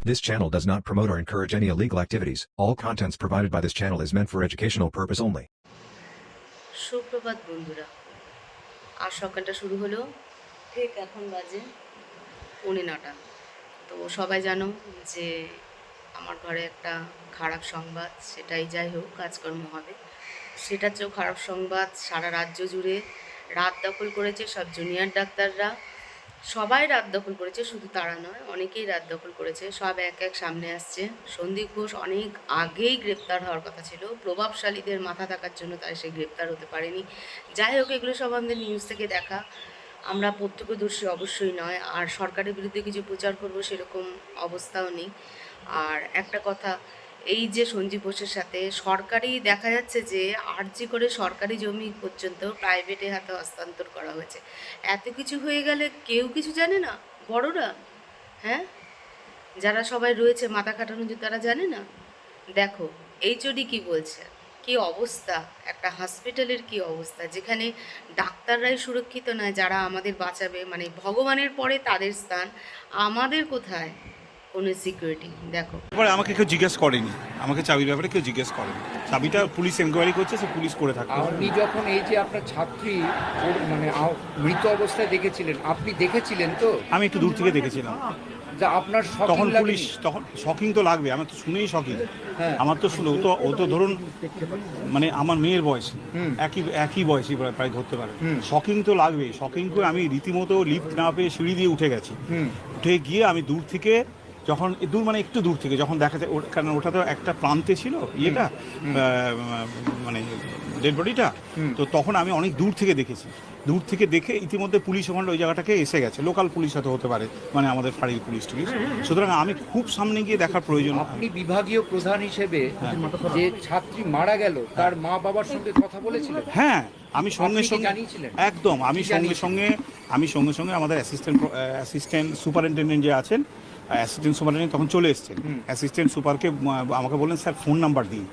This channel does not promote or encourage any illegal activities. All contents provided by this channel is meant for educational purpose only. সুপ্রভাত বন্ধুরা আর সকালটা শুরু হলো ঠিক এখন বাজে পৌনে নটা তো সবাই জানো যে আমার ঘরে একটা খারাপ সংবাদ সেটাই যাই হোক কাজকর্ম হবে সেটার চেয়েও খারাপ সংবাদ সারা রাজ্য জুড়ে রাত দখল করেছে সব জুনিয়র ডাক্তাররা সবাই রাত দখল করেছে, শুধু তারা নয়, অনেকেই রাত দখল করেছে। সব এক এক সামনে আসছে। সন্দীপ ঘোষ অনেক আগেই গ্রেপ্তার হওয়ার কথা ছিল। প্রভাবশালীদের মাথা থাকার জন্য তাই সে গ্রেপ্তার হতে পারেনি। যাই হোক, এগুলো সব আমাদের নিউজ থেকে দেখা। আমরা প্রত্যক্ষদর্শী অবশ্যই নয়, আর সরকারের বিরুদ্ধে কিছু প্রচার করব সেরকম অবস্থাও নেই। আর একটা কথা এই যে সঞ্জীব ঘোষের সাথে, সরকারি দেখা যাচ্ছে যে আর্জি করে সরকারি জমি পর্যন্ত প্রাইভেটে হাতে হস্তান্তর করা হয়েছে। এত কিছু হয়ে গেলে কেউ কিছু জানে না? বড়রা? হ্যাঁ? যারা সবাই রয়েছে মাথা কাটানো যে তারা জানে না? দেখো এইচওডি কি বলছে? কি অবস্থা? একটা হসপিটালের কি অবস্থা? যেখানে ডাক্তাররাই সুরক্ষিত নয়, যারা আমাদের বাঁচাবে। মানে ভগবানের পরে তাদের স্থান। আমাদের কোথায়? কোনো সিকিউরিটি দেখো। ব্যাপারে আমাকে কেউ জিজ্ঞেস করেনি। আমাকে চাবির ব্যাপারে কেউ জিজ্ঞেস করেনি। চাবিটা পুলিশ এনকোয়ারি করছে সে পুলিশ করে থাকবে আপনি যখন এই যে আপনার ছাত্রী ওর মানে আহ, মৃত অবস্থায় দেখেছিলেন আপনি দেখেছিলেন তো? আমি একটু দূর থেকে দেখেছিলাম। যে আপনার তখন? পুলিশ তখন শকিং তো লাগবে আমার তো শুনেই শকিং হ্যাঁ। আমার তো শুনে ও তো ও তো ধরুন মানে আমার মেয়ের বয়স। একই একই বয়সী প্রায় প্রায় ধরতে পারে। শকিং তো লাগবে শকিং করে আমি রীতিমতো লিফট না পেয়ে সিঁড়ি দিয়ে উঠে গেছি। উঠে গিয়ে আমি দূর থেকে যখন দূর মানে একটু দূর থেকে যখন দেখা যায় কারণ ওটা তো একটা প্রান্তে ছিল ইয়েটা মানে ডেড বডিটা তো তখন আমি অনেক দূর থেকে দেখেছি। দূর থেকে দেখে ইতিমধ্যে পুলিশ ওখানে ওই জায়গাটাকে এসে গেছে। লোকাল পুলিশ হয়তো হতে পারে মানে আমাদের ফাঁড়ির পুলিশ টুলিশ। সুতরাং আমি খুব সামনে গিয়ে দেখার প্রয়োজন। আপনি বিভাগীয় প্রধান হিসেবে যে ছাত্রী মারা গেল তার মা বাবার সঙ্গে কথা বলেছিলেন? হ্যাঁ আমি সঙ্গে সঙ্গে একদম আমি সঙ্গে সঙ্গে আমি সঙ্গে সঙ্গে আমাদের অ্যাসিস্ট্যান্ট অ্যাসিস্ট্যান্ট সুপারিনটেন্ডেন্ট যে আছেন অ্যাসিস্ট্যান্ট সুপারিনটেন্ডেন্ট তখন চলে এসেছেন। অ্যাসিস্ট্যান্ট সুপারকে আমাকে বললেন স্যার ফোন নাম্বার দিন।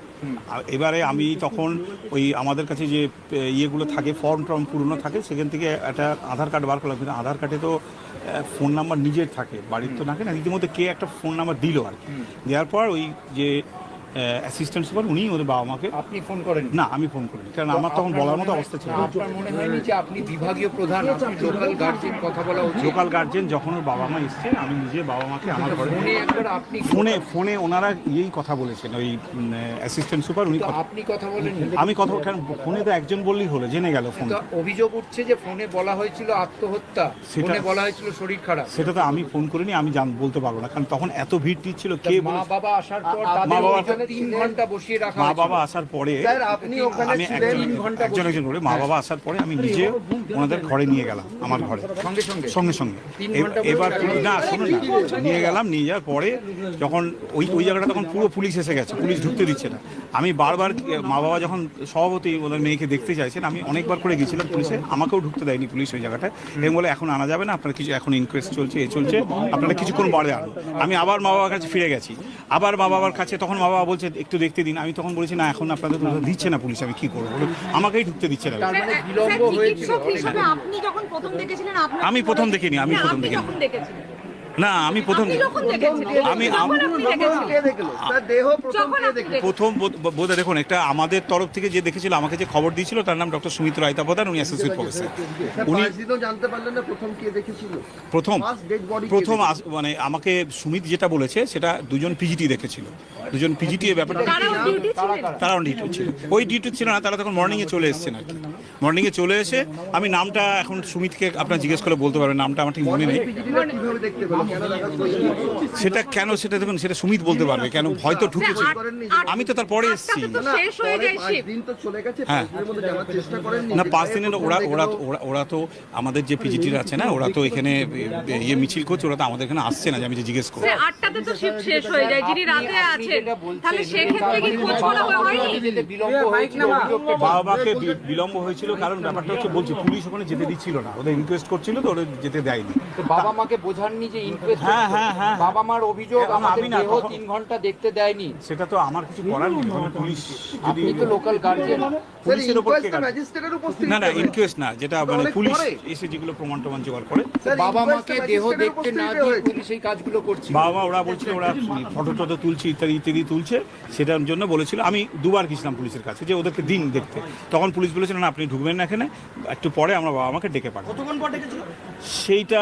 এবারে আমি তখন ওই আমাদের কাছে যে ইয়েগুলো থাকে ফর্ম টর্ম পুরনো থাকে সেখান থেকে একটা আধার কার্ড বার করলাম। কিন্তু আধার কার্ডে তো ফোন নাম্বার নিজের থাকে বাড়ির তো থাকে না। রীতিমধ্যে কে একটা ফোন নাম্বার দিল আর কি। দেওয়ার পর ওই যে অ্যাসিস্ট্যান্ট সুপার উনি ওদের বাবা মাকে আপনি ফোন করেন না আমি ফোন করিনি কারণ আমার তখন বলার মতো অবস্থা ছিল আপনার মনে হয়নি যে আপনি বিভাগীয় প্রধান লোকাল গার্জেন কথা বলা উচিত? লোকাল গার্জেন যখন ওর বাবা মা এসছে আমি নিজে বাবা মাকে আমার ঘরে ফোনে একবার আপনি ফোনে ফোনে ওনারা ইয়েই কথা বলেছেন ওই অ্যাসিস্ট্যান্ট সুপার উনি আপনি কথা বলেন আমি কথা কারণ ফোনে তো একজন বললেই হলো জেনে গেল ফোন। অভিযোগ উঠছে যে ফোনে বলা হয়েছিল আত্মহত্যা ফোনে বলা হয়েছিল শরীর খারাপ। সেটা তো আমি ফোন করিনি আমি জান বলতে পারব না কারণ তখন এত ভিড় টিচ্ছিল কে মা বাবা আসার পর তাদের তিন ঘণ্টা বসিয়ে রাখা মা বাবা আসার পরে আপনি ওখানে আমি একজন একজন করে মা বাবা আসার পরে আমি নিজে ওনাদের ঘরে নিয়ে গেলাম আমার ঘরে। সঙ্গে সঙ্গে? এবার না শুনুন না। নিয়ে গেলাম নিয়ে যাওয়ার পরে যখন ওই ওই জায়গাটা তখন পুরো পুলিশ এসে গেছে পুলিশ ঢুকতে দিচ্ছে না। আমি বারবার মা বাবা যখন সভাপতি ওদের মেয়েকে দেখতে চাইছেন আমি অনেকবার করে গেছিলাম পুলিশে আমাকেও ঢুকতে দেয়নি পুলিশ ওই জায়গাটায়। এবং বলে এখন আনা যাবে না আপনার কিছু এখন ইনকোয়েস্ট চলছে এ চলছে আপনারা কিছুক্ষণ বাড়ে আনুন। আমি আবার মা বাবার কাছে ফিরে গেছি। আবার মা বাবার কাছে তখন মা বাবা বলছে একটু দেখতে দিন। আমি তখন বলেছি না এখন আপনাদের দিচ্ছে না পুলিশ আমি কি করব? বলুন, আমাকেই ঢুকতে দিচ্ছে না। মানে আমি প্রথম দেখিনি, আমি প্রথম দেখিনি। না আমি প্রথম আমি প্রথম বোধ- দেখুন একটা আমাদের তরফ থেকে যে দেখেছিল আমাকে যে খবর দিয়েছিল তার নাম ডক্টর সুমিত রায়তা প্রধান উনি অ্যাসোসিয়েট প্রফেসর উনি জানতে পারলেন না প্রথম কে দেখেছিল। প্রথম প্রথম আস- মানে আমাকে সুমিত যেটা বলেছে সেটা দুজন পিজিটি দেখেছিল। দুজন পিজিটি এ ব্যাপারটা তারা ডিউটি ছিল। ওই ডিউটি ছিল না তারা তখন মর্নিংয়ে চলে এসেছেন আর কি। মর্নিংয়ে চলে এসে আমি নামটা এখন সুমিতকে আপনার জিজ্ঞেস করে বলতে পারবেন নামটা আমার ঠিক মনে নেই। সেটা কেন সেটা দেখুন সেটা সুমিত বলতে পারবে কেন হয়তো ঢুকেছে। আমি তো তারপরে এসেছি। না, পরে যায় পাঁচ শিফট দিন তো চলে গেছে হ্যাঁ। না পাঁচ দিনের ওরা ওরা ওরা তো আমাদের যে পিজিটির আছে না ওরা তো এখানে ইয়ে মিছিল করছে ওরা তো আমাদের এখানে আসছে না যে আমি যে জিজ্ঞেস করব আটটাতে তো শিফট শেষ হয়ে যায় যিনি রাতে আছেন তাহলে সেক্ষেত্রে কি খোঁজ করা হয়নি? যেতে বিলম্ব হয়েছিল বাবা মাকে বিলম্ব হয়েছিল কারণ ব্যাপারটা হচ্ছে বলছি পুলিশ ওখানে যেতে দিচ্ছিল না ওদের রিকোয়েস্ট করছিল তো ওদের যেতে দেয়নি। বাবা মাকে বোঝাননি যে ইনকোয়েস্ট হ্যাঁ, হ্যাঁ, হ্যাঁ। বাবা মার অভিযোগ হ্যাঁ, আমাদের দেহ তিন ঘণ্টা দেখতে দেয়নি। সেটা তো আমার কিছু করার নেই পুলিশ যদি আপনি তো লোকাল গার্জিয়ান পুলিশের ওপর কে ম্যাজিস্ট্রেটের উপস্থিত না না ইনকোয়েস্ট না যেটা মানে পুলিশ এসে যেগুলো প্রমাণ জোগাড় করে। বাবা মাকে দেহ দেখতে না দিয়ে পুলিশ এই কাজগুলো করছে। বাবা মা ওরা বলছিল ওরা ফটো টটো তুলছে ইত্যাদি ইত্যাদি তুলছে সেটার জন্য বলেছিল। আমি দুবার গেছিলাম পুলিশের কাছে যে ওদেরকে দিন দেখতে। তখন পুলিশ বলেছিল না আপনি ঢুকবেন না এখানে। একটু পরে আমরা বাবা মাকে ডেকে পাঠাবো। সেইটা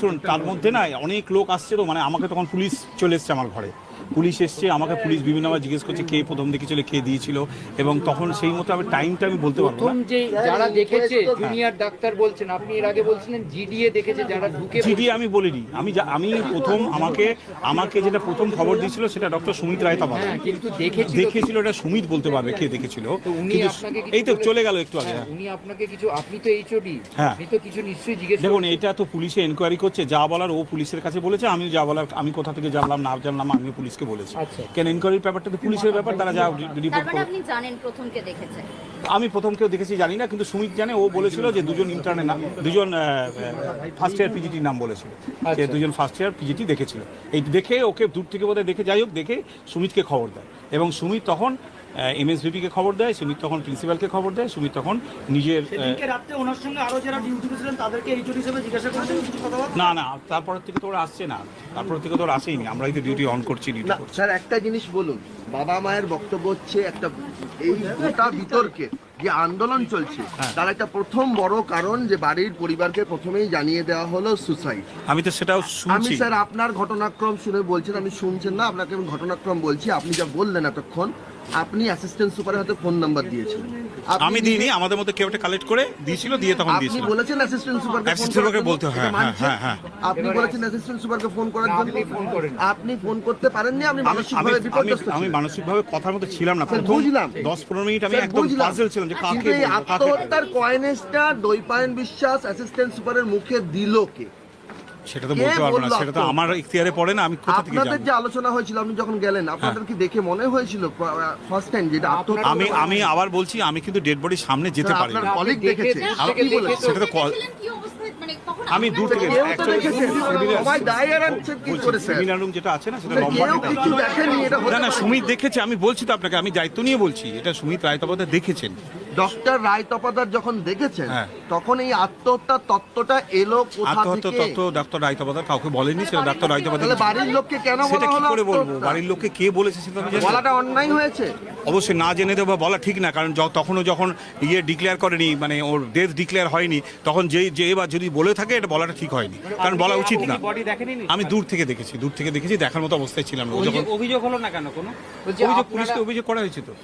শুনুন তার মধ্যে না অনেক লোক আসছে তো মানে আমাকে তখন পুলিশ চলে এসছে আমার ঘরে। পুলিশ এসছে আমাকে পুলিশ বিভিন্নভাবে জিজ্ঞেস করছে কে প্রথম দেখেছিল কে দিয়েছিল এবং তখন সেই মতো আমি টাইমটা আমি বলতে পারব প্রথম যে যারা দেখেছে জুনিয়র ডাক্তার বলছেন আপনি এর আগে বলছিলেন জিডিএ দেখেছে যারা ঢুকে জিডি আমি বলিনি আমি আমি প্রথম আমাকে আমাকে যেটা প্রথম খবর দিয়েছিল সেটা ডক্টর সুমিত রায় তাবাল হ্যাঁ কিন্তু দেখেছিল দেখেছিল এটা সুমিত বলতে পারবে কে দেখেছিল। উনি কিন্তু আপনাকে এই তো চলে গেল একটু আগে হ্যাঁ, হ্যাঁ। উনি আপনাকে কিছু আপনি তো এইচওডি হ্যাঁ। আপনি তো কিছু নিশ্চয়ই জিজ্ঞেস দেখুন এটা তো পুলিশে এনকোয়ারি করছে যা বলার ও পুলিশের কাছে বলেছে আমি যা বলার আমি কোথা থেকে জানলাম না জানলাম আমিও পুলিশকে বলেছি। আচ্ছা। কেন এনকোয়ারির ব্যাপারটা তো পুলিশের ব্যাপার তারা যা রিপোর্ট মানে করে আপনি জানেন প্রথমকে দেখেছে। আমি প্রথম কেউ দেখেছি জানি না কিন্তু সুমিত জানে ও বলেছিল যে দুজন ইন্টারনে নাম দুজন ফার্স্ট ইয়ার পিজিটির নাম বলেছিল। যে আচ্ছা। দুজন ফার্স্ট ইয়ার পিজিটি দেখেছিল। এই দেখে ওকে দূর থেকে বোধহয় দেখে যাই হোক দেখে সুমিতকে খবর দেয়। এবং সুমিত তখন এমএসভিপিকে খবর দেয় সুমিত তখন প্রিন্সিপালকে খবর দেয় সুমিত তখন নিজের আহ, সেদিনকে রাত্রে ওনার সঙ্গে আরও যারা ডিউটিতে ছিলেন তাদেরকে এইচওডি হিসেবে জিজ্ঞাসা করেছেন না না তারপরের থেকে তো ওরা আসছে না। তারপর থেকে তো ওরা আসেইনি। আমরাই তো ডিউটি অন করছি ডিউটি স্যার একটা জিনিস বলুন বাবা মায়ের বক্তব্য হচ্ছে একটা এই গোটা বিতর্কে যে আন্দোলন চলছে হ্যাঁ। তার একটা প্রথম বড় কারণ যে বাড়ির পরিবারকে প্রথমেই জানিয়ে দেওয়া হলো সুসাইড আমি তো সেটাও আমি শুনছি। স্যার আপনার ঘটনাক্রম শুনে বলছেন আমি শুনছেন না আপনাকে আমি ঘটনাক্রম বলছি আপনি যা বললেন এতক্ষণ আপনি অ্যাসিস্ট্যান্ট সুপারের হাতে ফোন নাম্বার দিয়েছেন আমি দিইনি আমাদের মধ্যে কেউ একটা কালেক্ট করে দিয়েছিল দিয়ে তখন দিয়েছিল আপনি বলেছেন অ্যাসিস্ট্যান্ট সুপারকে ফোন সুপারকে জন্য? বলতে হয়, হ্যাঁ, হ্যাঁ। আপনি বলেছেন অ্যাসিস্ট্যান্ট সুপারকে ফোন করার জন্য আপনি ফোন করেন। আপনি ফোন করতে পারেননি আপনি আমি মানসিকভাবে আমি বিপর্যস্ত আমি মানসিকভাবে কথার মধ্যে ছিলাম না প্রথম বুঝলাম। দশ পনেরো মিনিট আমি একদম পাজল ছিলাম যে কাকে আত্মহত্যার কয়েনেসটা দৈপায়ন বিশ্বাস অ্যাসিস্ট্যান্ট সুপারের মুখে দিল কে সেটা তো বলতে পারব না সেটা তো আমার ইখতিয়ারে পড়ে না আমি কোথা থেকে আপনাদের যে আলোচনা হয়েছিল আপনি যখন গেলেন আপনাদের কি দেখে মনে হয়েছিল ফার্স্ট টাইম যেটা আমি আমি আবার বলছি আমি কিন্তু ডেড বডির সামনে যেতে পারি না কলিগ আপনি দেখেছে আপনি কি বলেন তো- সেটা তো কল- কি অবস্থায় মানে আমি দূর থেকে যেটা আছে না সেটা হতে না না সুমিত দেখেছে আমি বলছি তো আপনাকে আমি দায়িত্ব নিয়ে বলছি। এটা সুমিত রায় দেখেছেন। ডক্টর রায় তপাদার যখন দেখেছেন হ্যাঁ। তখন এই আত্মহত্যার তত্ত্বটা এলো কোথা থেকে? তত্ত্ব ডাক্তার রায় তপদার কাউকে বলেনি সেটা ডাক্তার রায় তপদার বাড়ির লোককে কেন সেটা কি করে বলব? বাড়ির লোককে কে বলেছে সেটা আমি বলাটা অন্যায় হয়েছে। অবশ্যই না জেনে দেবো বলা ঠিক না কারণ তখনও যখন ইয়ে ডিক্লেয়ার করেনি মানে ওর ডেথ ডিক্লেয়ার হয়নি তখন যেই যে বা যদি বলে থাকে এটা বলাটা ঠিক হয়নি। কারণ বলা উচিত না। আমি দূর থেকে দেখেছি দূর থেকে দেখেছি দেখার মতো অবস্থায় ছিলাম না। যখন অভিযোগ হলো না কেন কোনো? অভিযোগ পুলিশকে অভিযোগ করা হয়েছে তো।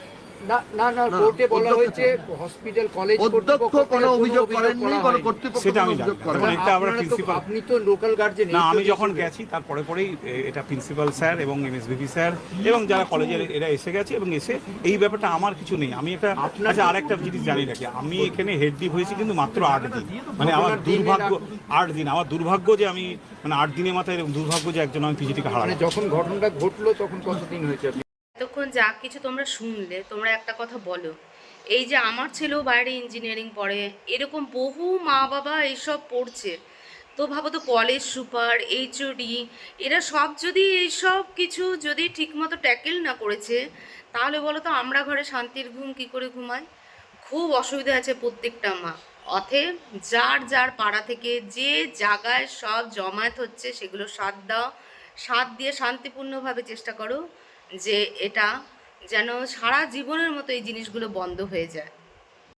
না না না কোর্টে বলা হয়েছে হসপিটাল কলেজ অধ্যক্ষ কোনো অভিযোগ করেননি। কোনো কর্তৃপক্ষ কর্তৃপক্ষ সেটা আমি জানি। এটা আমরা principal- আপনি তো লোকাল গার্জেন না আমি যখন গেছি তারপরে পরেই এটা প্রিন্সিপাল স্যার এবং এমএসবিপি স্যার এবং যারা কলেজের এরা এসে গেছে এবং এসে এই ব্যাপারটা আমার কিছু নেই। আমি একটা আচ্ছা আরেকটা জিনিস জানি রাখি আমি এখানে হেড ডিপ হয়েছি কিন্তু মাত্র আট দিন। মানে আমার দুর্ভাগ্য আট দিন। আমার দুর্ভাগ্য যে আমি মানে আট দিনের মাথায় এরকম দুর্ভাগ্য যে একজন আমি পিজিটিকে হারাই যখন ঘটনাটা ঘটলো তখন কতদিন হয়েছে? এতক্ষণ যা কিছু তোমরা শুনলে, তোমরা একটা কথা বলো। এই যে আমার ছেলেও বাইরে ইঞ্জিনিয়ারিং পড়ে, এরকম বহু মা বাবা এইসব পড়ছে। তো ভাবো তো কলেজ সুপার এইচওডি এরা সব যদি এইসব কিছু যদি ঠিকমতো ট্যাকেল না করেছে, তাহলে বলো তো আমরা ঘরে শান্তির ঘুম কি করে ঘুমাই? খুব অসুবিধা আছে প্রত্যেকটা মা। অতএব যার যার পাড়া থেকে যে জায়গায় সব জমায়েত হচ্ছে, সেগুলো সাথ দাও। সাথ দিয়ে শান্তিপূর্ণভাবে চেষ্টা করো। যে এটা যেন সারা জীবনের মতো এই জিনিসগুলো বন্ধ হয়ে যায়।